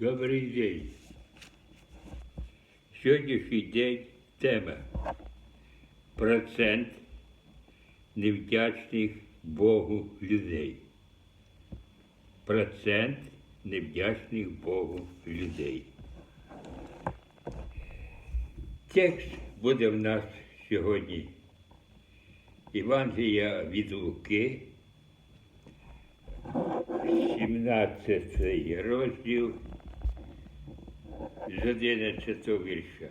Добрий день. Сьогоднішній день тема процент невдячних Богу людей. Процент невдячних Богу людей. Текст буде в нас сьогодні Євангелія від Луки, 17 розділ з 11 вірша.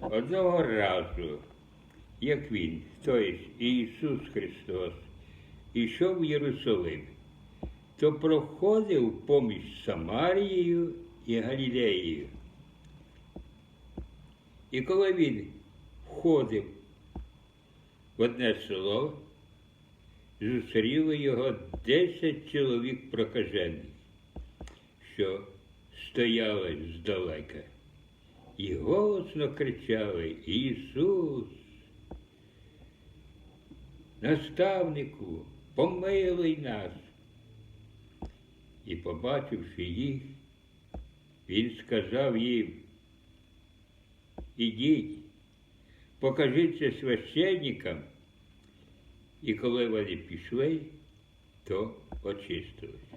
Одного разу, як він, тобто Ісус Христос, ішов в Єрусалим, то проходив поміж Самарією і Галілеєю. І коли він входив в одне село, зустріли його десять чоловік прокажених, що стояли здалека, і голосно кричали Ісус, наставнику, помилуй нас. І, побачивши їх, він сказав їм, ідіть, покажіться священникам. І коли вони пішли, то очистились.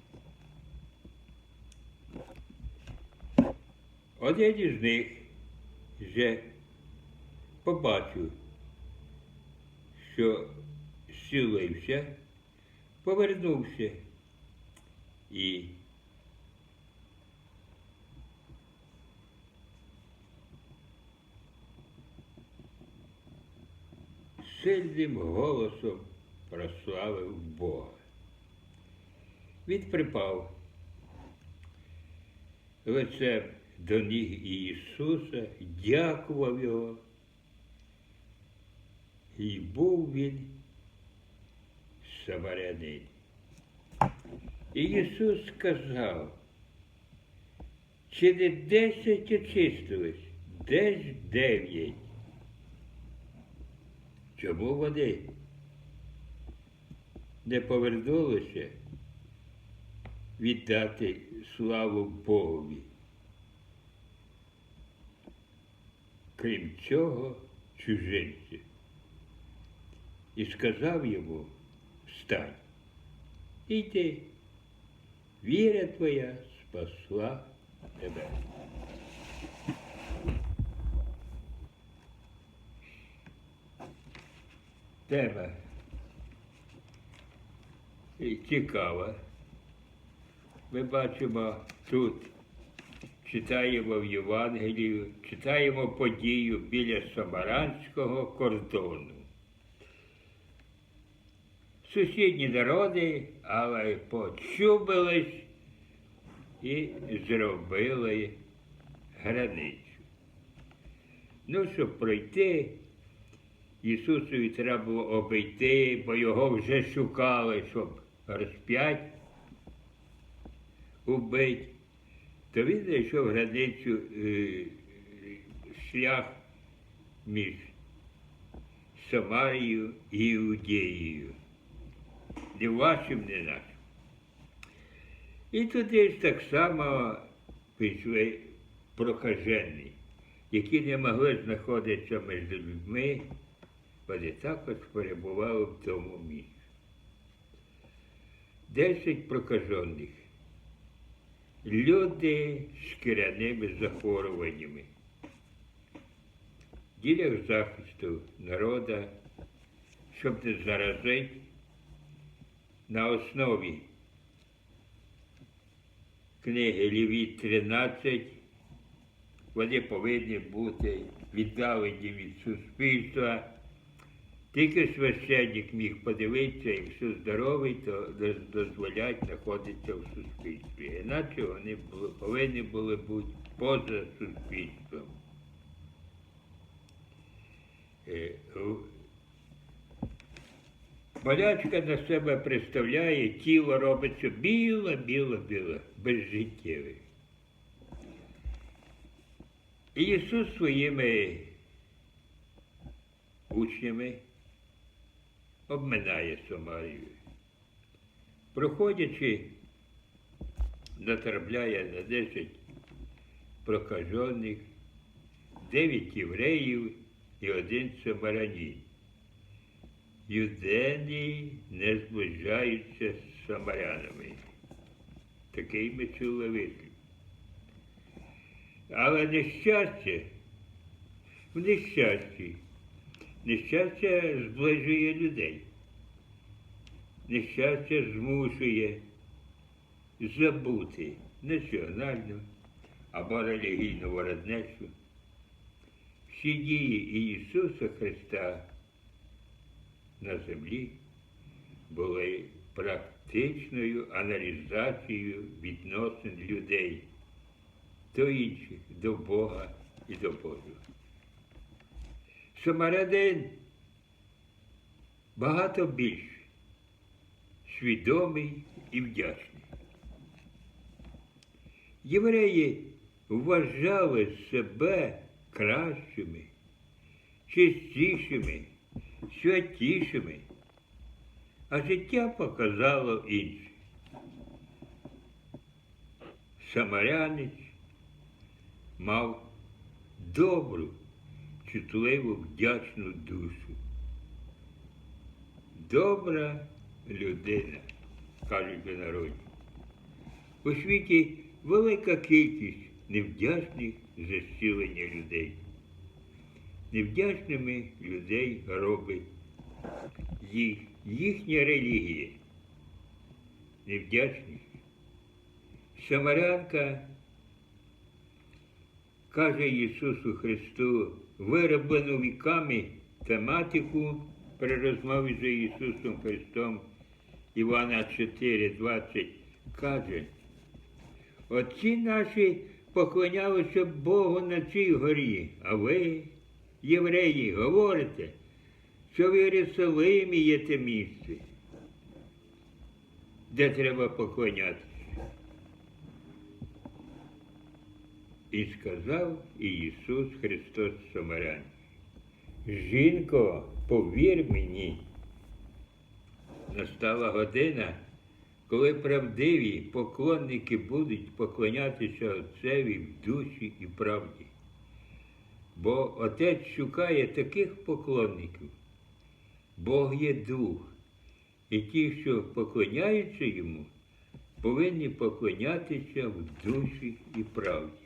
Один із них вже побачив, що зцілився, повернувся і сильним голосом прославив Бога. Він припав лицем до ніг Ісуса, дякував Його. І був він самарянин. І Ісус сказав, чи не десять очистились, десь дев'ять. Чому вони не повернулися віддати славу Богові? Крім цього, чужинці. І сказав йому, встань, іди, віра твоя спасла тебе. Тема цікава. Ми бачимо тут, читаємо в Євангелію, читаємо подію біля Самаранського кордону. Сусідні народи, але почубились і зробили границю. Ну, щоб пройти, Ісусові треба було обійти, бо його вже шукали, щоб розп'ять, убити. То він знайшов границю шлях між Самарією і Іудеєю. Не вашим, не нашим. І туди ж так само пішли прокажені, які не могли знаходитися між людьми, вони також перебували в тому місці. Десять прокажених. Люди з шкіряними захворюваннями. Ділях захисту народа, щоб не заразити на основі книги Лівіт 13, вони повинні бути віддалені від суспільства. Тільки священник міг подивитися, якщо здоровий, то дозволять знаходитися в суспільстві. Іначе вони повинні були бути поза суспільством. Е, Болячка на себе представляє, тіло робиться біле, біле, біле, безжиттєве. І Ісус своїми учнями обминає Самарію. Проходячи натрапляє на 10 прокажених, 9 євреїв і один самарянин. Юдеї не зближаються з самарянами. Такий ми чули вислів. Але нещастя, в нещасті, нещастя зближує людей. Нещастя змушує забути національну або релігійну ворожнечу. Всі дії Ісуса Христа на землі були практичною аналізацією відносин людей до інших, до Бога і до Божого. Самарянин багато більше свідомий і вдячний. Євреї вважали себе кращими, чистішими, святішими, а життя показало інше. Самарянець мав добру, чутливу, вдячну душу. Добра людина, кажуть у народі. У світі велика кількість невдячних за зцілення людей. Невдячними людей робить їх, їхня релігія. Невдячність. Самарянка каже Ісусу Христу, вироблену віками тематику при розмові з Ісусом Христом Івана 4,20 каже, Отці наші поклонялися Богу на цій горі, а ви, євреї, говорите, що в Єрусалимі є те місце, де треба поклонятися. І сказав Ісус Христос Самарян, Жінко, повір мені, настала година, коли правдиві поклонники будуть поклонятися Отцеві в душі і правді. Бо Отець шукає таких поклонників. Бог є дух, і ті, що поклоняються йому, повинні поклонятися в душі і правді.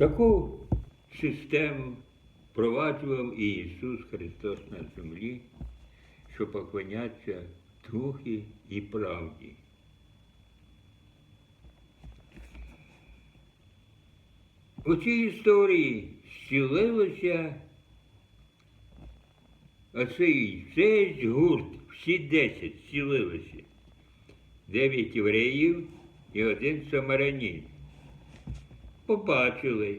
Таку систему впроваджував і Ісус Христос на землі, що поклоняться духі і правді. У цій історії зцілилося оцей цей гурт, всі десять зцілилися. Дев'ять євреїв і один самарянин. Побачили,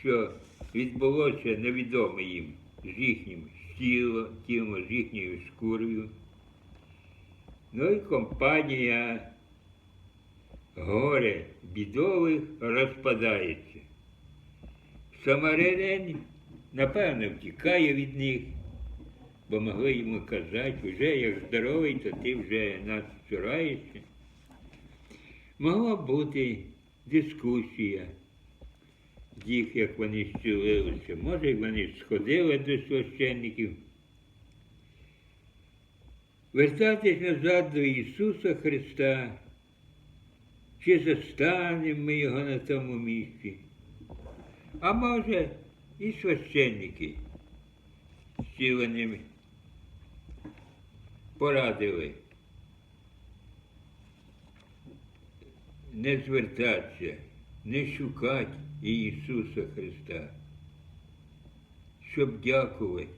що відбулося невідоме їм з їхнім тілом, тілом, з їхньою шкурою. Ну і компанія горе бідових розпадається. Самарянин, напевно, втікає від них, бо могли йому казати, вже як здоровий, то ти вже нас цураєшся. Могла бути дискусія їх, як вони зцілилися. Може, вони сходили до священників. Вертатись назад до Ісуса Христа, чи застанемо ми його на тому місці. А може, і священники зціленими порадили не звертатися, не шукати Ісуса Христа, щоб дякувати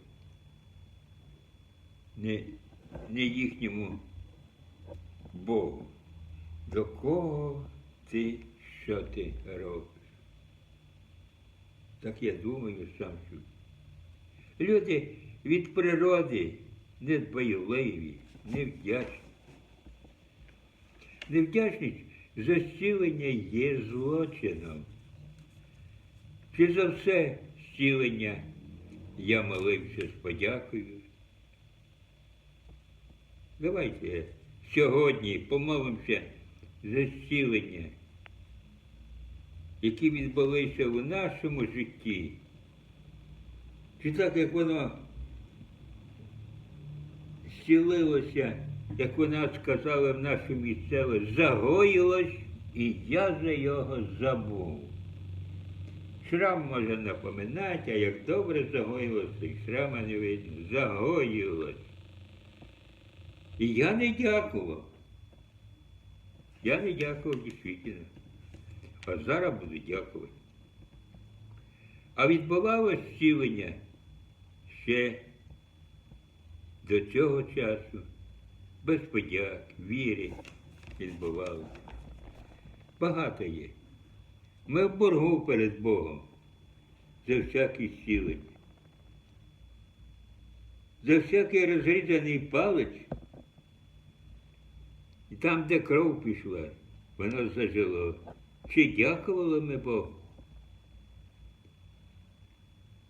не, не їхньому Богу. До кого ти що ти робиш? Так я думаю сам чую. Люди від природи недбайливі, невдячні. Невдячність за зцілення є злочином. Чи за все зцілення я молився з подякою? Давайте сьогодні помолимося за зцілення, які відбулися у нашому житті. Чи так, як воно зцілилося, як вона сказала в нашому місцеві, загоїлось, і я за його забув. Шрам може напоминати, а як добре загоїлося, і шрама не видно, загоїлось. І я не дякував. Я не дякував дійсно. А зараз буду дякувати. А відбувалось зцілення ще до цього часу, без подяк, віри відбувалося. Багато є. Ми в боргу перед Богом за всяке зцілення. За всякий розрізаний палець, і там, де кров пішла, воно зажило. Чи дякували ми Богу?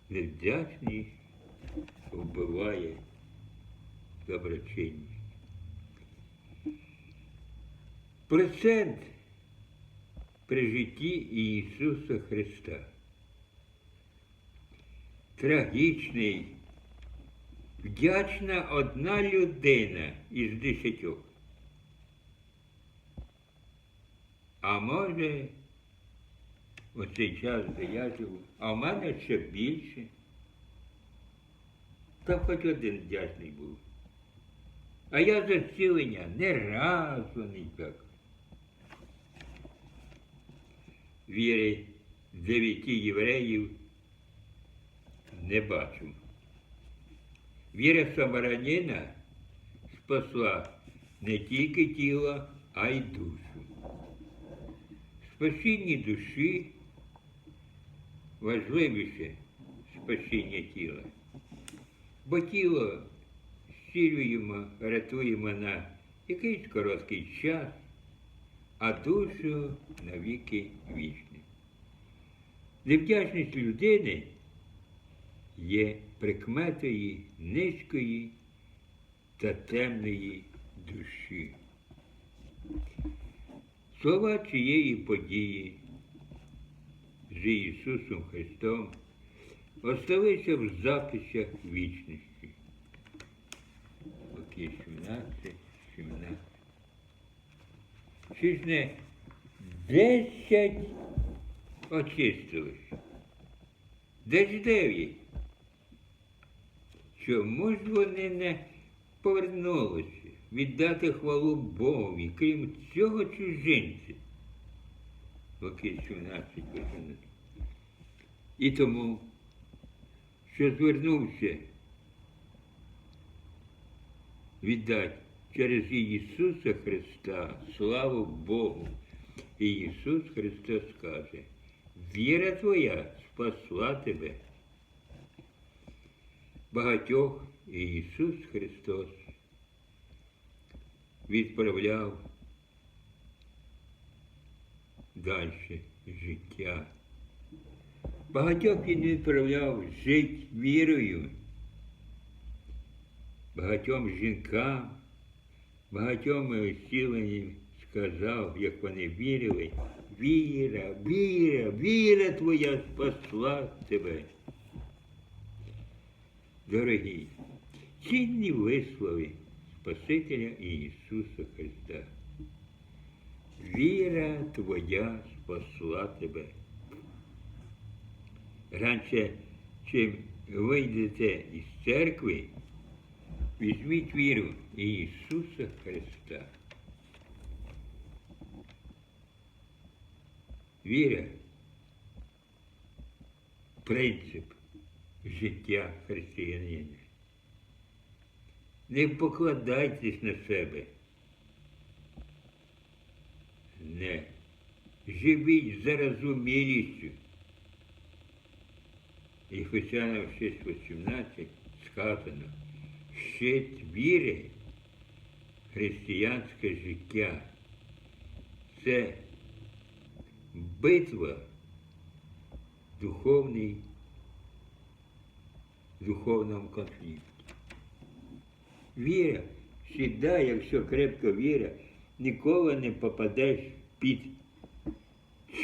Невдячність вбиває доброчинність. Процент при житті Ісуса Христа. Трагічний, вдячна одна людина із десятьох. А може, у цей час, де я живу, а в мене ще більше. Та хоч один вдячний був. А я за зцілення не разу не Віри дев'яти євреїв не бачу. Віра самаранина спасла не тільки тіло, а й душу. Спасіння душі важливіше спасіння тіла. Бо тіло зцілюємо, рятуємо на якийсь короткий час, а душу навіки вічні. Невдячність людини є прикметою низької та темної душі. Слова цієї події з Ісусом Христом осталися в записях вічності. Поки 17, 17. Чи ж не десять очистилось? Де ж дев'ять? Чому ж вони не повернулися віддати хвалу Богові, крім цього чужинця? Луки 17, 18. І тому, що звернувся віддати через Ісуса Христа славу Богу. І Ісус Христос каже, віра твоя спасла тебе. Багатьох Ісус Христос відправляв далі життя. Багатьох він відправляв жити вірою, багатьом жінкам, багатьом осіленням сказав, як вони вірили, віра, віра, віра твоя спасла тебе. Дорогі, цінні вислови Спасителя Ісуса Христа. Віра твоя спасла тебе. Раніше, чим вийдете із церкви, візьміть віру Ісуса Христа. Віра принцип життя християнина. Не покладайтесь на себе. Не. Живіть за розумілістю. І Ефесянам 6.18 сказано, щит віри, християнське життя. Це битва духовний, духовному конфлікті. Віра Всегда, якщо крепко віра, ніколи не попадеш під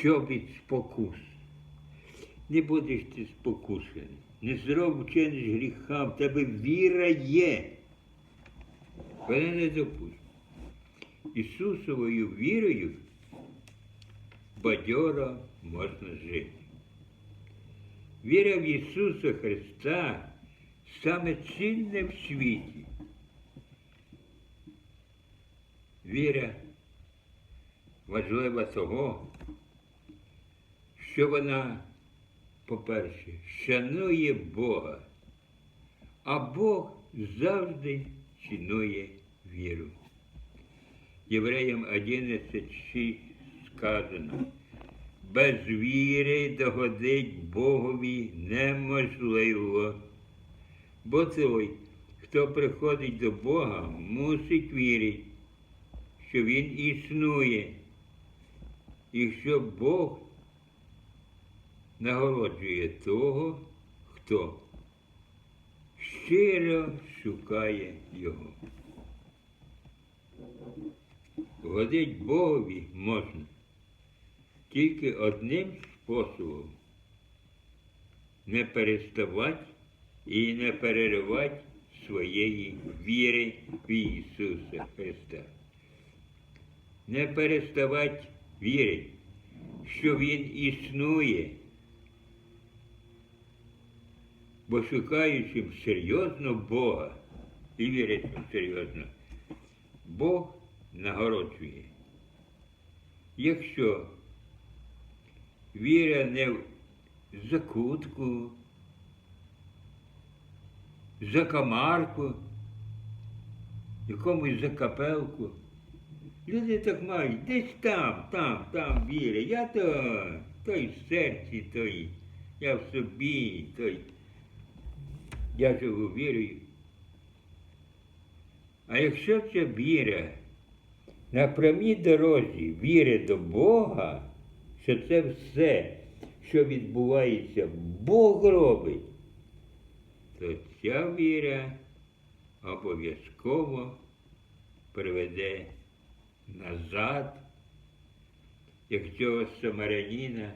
чобіт спокус. Не будеш ти спокушений. Не зроб вчиниш гріха, в тебе віра є. Вона не допустить. Ісусовою вірою бадьоро можна жити. Віра в Ісуса Христа саме цінне в світі. Віра важлива того, що вона, по-перше, шанує Бога, а Бог завжди цінує віру. Євреям 11.6 сказано, без віри догодить Богові неможливо. Бо той, хто приходить до Бога, мусить вірити, що Він існує, і що Бог нагороджує того, хто щиро шукає Його. Годить Богові можна тільки одним способом не переставати і не переривати своєї віри в Ісуса Христа. Не переставати вірити, що Він існує, бо шукаючим серйозно Бога і вірячим серйозно, Бог нагороджує. Якщо віра не в закутку, закамарку, якомусь закапелку. Люди так мають, десь там, там, там віра. Я то, той в серці, той, я в собі, той. Я живу вірою. А якщо ця віра на прямій дорозі віри до Бога, що це все, що відбувається, Бог робить, то ця віра обов'язково приведе назад, як цього самарянина,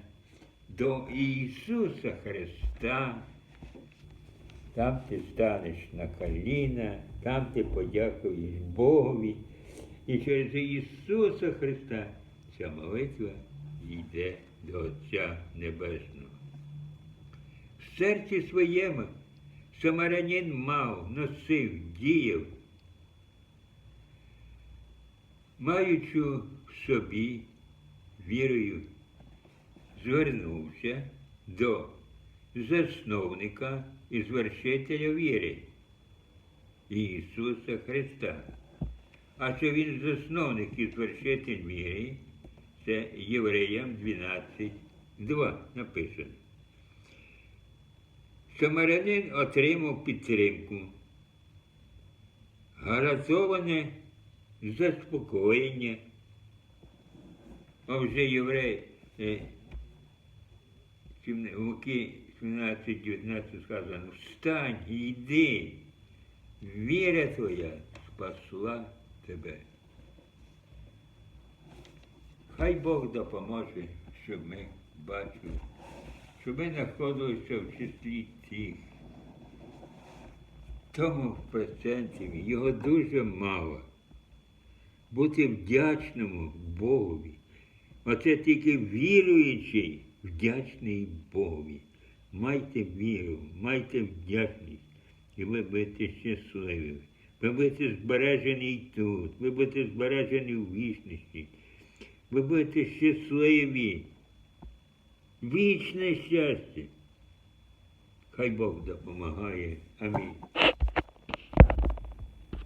до Ісуса Христа. Там ти станеш на коліна, там ти подякуєш Богові. І через Ісуса Христа ця молитва йде до Отця Небесного. В серці своєму самарянин мав, носив, діяв, маючи в собі вірою, звернувся до засновника звершителя віри Ісуса Христа. А що він засновник і звершитель віри, це Євреям 12, 2 написано. Самарянин отримав підтримку, гарантоване заспокоєння. А вже єврей е, Луки 17-19 сказано, встань йди, віра твоя спасла тебе. Хай Бог допоможе, щоб ми бачили, щоб ми знаходилися в числі тих. Тому в процентів його дуже мало. Бути вдячному Богові. Оце тільки віруючий, вдячний Богові. Майте віру, майте вдячність, і ви будете щасливі. Ви будете збережені тут, ви будете збережені в вічності. Ви будете щасливі. Вічне щастя. Хай Бог допомагає. Амінь.